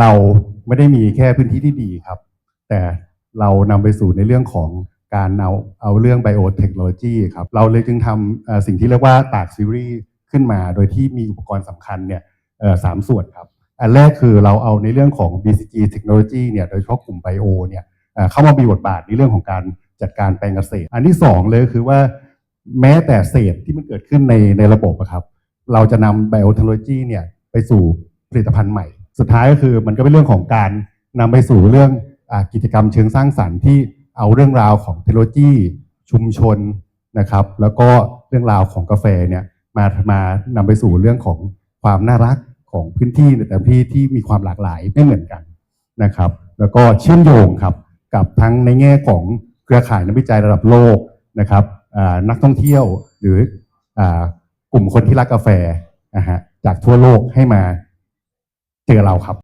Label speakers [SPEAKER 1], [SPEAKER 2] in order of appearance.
[SPEAKER 1] เราไม่ได้มีแค่พื้นที่ที่ดีครับ แต่เรานำไปสู่ในเรื่องของการเอาเอาเรื่องไบโอเทคโนโลยีครับ เราเลยจึงทำสิ่งที่เรียกว่าตากซีรีส์ขึ้นมา โดยที่มีอุปกรณ์สำคัญเนี่ยสามส่วนครับ อันแรกคือเราเอาในเรื่องของ BCG Technology เนี่ยโดยเฉพาะกลุ่มไบโอเนี่ยเข้ามามีบทบาทในเรื่องของการจัดการแปลงเกษตร อันที่สองเลยคือว่าแม้แต่เศษที่มันเกิดขึ้นในในระบบครับ เราจะนำไบโอเทคโนโลยีเนี่ยไปสู่ผลิตภัณฑ์ใหม่ สุดท้ายก็คือมันก็เป็นเรื่องของการนำไปสู่เรื่องอกิจกรรมเชิงสร้างสรรค์ที่เอาเรื่องราวของเทคโนโลยีชุมชนนะครับ แล้วก็เรื่องราวของกาแฟเนี่ยมามานำไปสู่เรื่องของความน่ารักของพื้นที่ในแต่ที่ที่มีความหลากหลายไม่เหมือนกันนะครับ แล้วก็เชื่อมโยงครับกับทั้งในแง่ของเครือข่ายนักวิจัยระดับโลกนะครับนักท่องเที่ยวหรืออกลุ่มคนที่รักกาแฟนะฮะจากทั่วโลกให้มา เจอเราครับ